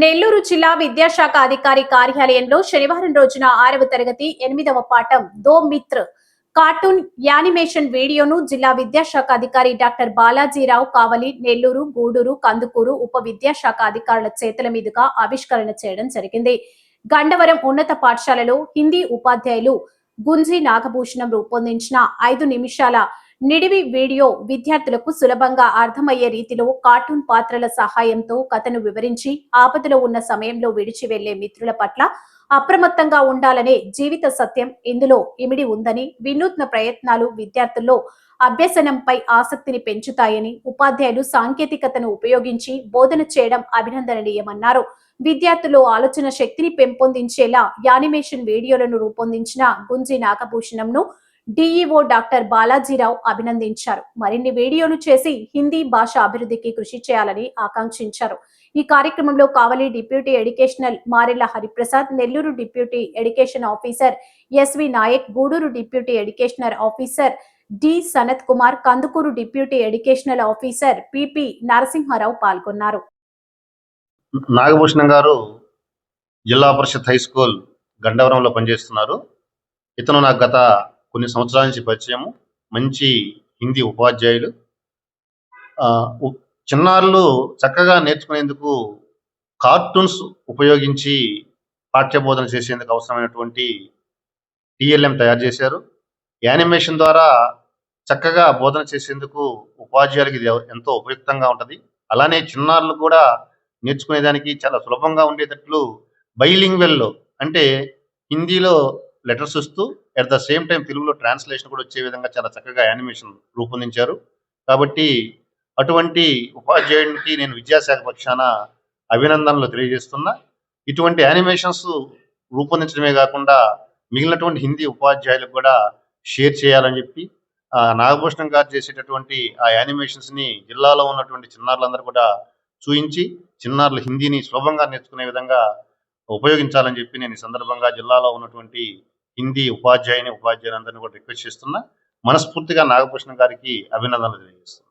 నెల్లూరు జిల్లా విద్యాశాఖ అధికారి కార్యాలయంలో శనివారం రోజున ఆరవ తరగతి ఎనిమిదవ పాఠం దో మిత్ర్ కార్టూన్ యానిమేషన్ వీడియోను జిల్లా విద్యాశాఖ అధికారి డాక్టర్ బాలాజీరావు కావలి నెల్లూరు గూడూరు కందుకూరు ఉప విద్యాశాఖ అధికారుల చేతుల మీదుగా ఆవిష్కరణ చేయడం జరిగింది. గండవరం ఉన్నత పాఠశాలలో హిందీ ఉపాధ్యాయులు గుంజీ నాగభూషణం రూపొందించిన ఐదు నిమిషాల నిడివి వీడియో విద్యార్థులకు సులభంగా అర్థమయ్యే రీతిలో కార్టూన్ పాత్రల సహాయంతో కథను వివరించి ఆపదలో ఉన్న సమయంలో విడిచి వెళ్ళే మిత్రుల పట్ల అప్రమత్తంగా ఉండాలనే జీవిత సత్యం ఇందులో ఇమిడి ఉందని వినూత్న ప్రయత్నాలు విద్యార్థుల్లో అభ్యసనంపై ఆసక్తిని పెంచుతాయని ఉపాధ్యాయులు సాంకేతికతను ఉపయోగించి బోధన చేయడం అభినందనీయమన్నారు. విద్యార్థుల్లో ఆలోచన శక్తిని పెంపొందించేలా యానిమేషన్ వీడియోలను రూపొందించిన గుంజి నాగభూషణంను డిఈఓ డాక్టర్ బాలాజీరావు అభినందించారు. మరిన్ని వీడియోలు చేసి హిందీ భాష అభివృద్ధికి కృషి చేయాలని ఆకాంక్షించారు. ఈ కార్యక్రమంలో Kavali deputy educational Marella Hariprasad Nellore deputy education officer S V Nayak Gudur deputy educational officer D Sanath Kumar Kandukur deputy educational officer P P Narasimha Rao పాల్గొన్నారు. నాగభూషణం గారు జిల్లా పరిషత్ హై స్కూల్ గండవరంలో పనిచేస్తున్నారు. ఇతను నాకు గత కొన్ని సంవత్సరాల నుంచి పరిచయము మంచి హిందీ ఉపాధ్యాయులు. చిన్నారులు చక్కగా నేర్చుకునేందుకు కార్టూన్స్ ఉపయోగించి పాఠ్యబోధన చేసేందుకు అవసరమైనటువంటి టిఎల్ఎం తయారు చేశారు. యానిమేషన్ ద్వారా చక్కగా బోధన చేసేందుకు ఉపాధ్యాయులకి ఇది ఎంతో ఉపయుక్తంగా ఉంటుంది. అలానే చిన్నారులు కూడా నేర్చుకునేదానికి చాలా సులభంగా ఉండేటట్లు బైలింగ్వెల్లో అంటే హిందీలో లెటర్స్ వస్తూ అట్ ద సేమ్ టైం తెలుగులో ట్రాన్స్లేషన్ కూడా వచ్చే విధంగా చాలా చక్కగా యానిమేషన్ రూపొందించారు. కాబట్టి అటువంటి ఉపాధ్యాయునికి నేను విద్యాశాఖ పక్షాన అభినందనలు తెలియజేస్తున్నా. ఇటువంటి యానిమేషన్స్ రూపొందించడమే కాకుండా మిగిలినటువంటి హిందీ ఉపాధ్యాయులకు కూడా షేర్ చేయాలని చెప్పి ఆ, నాగభూషణం గారు చేసేటటువంటి ఆ యానిమేషన్స్ని జిల్లాలో ఉన్నటువంటి చిన్నారులందరూ కూడా చూయించి చిన్నారులు హిందీని సులభంగా నేర్చుకునే విధంగా ఉపయోగించాలని చెప్పి నేను ఈ సందర్భంగా జిల్లాలో ఉన్నటువంటి హిందీ ఉపాధ్యాయుని ఉపాధ్యాయులందరినీ కూడా రిక్వెస్ట్ చేస్తున్నా. మనస్ఫూర్తిగా నాగభూషణం గారికి అభినందనలు తెలియజేస్తున్నాను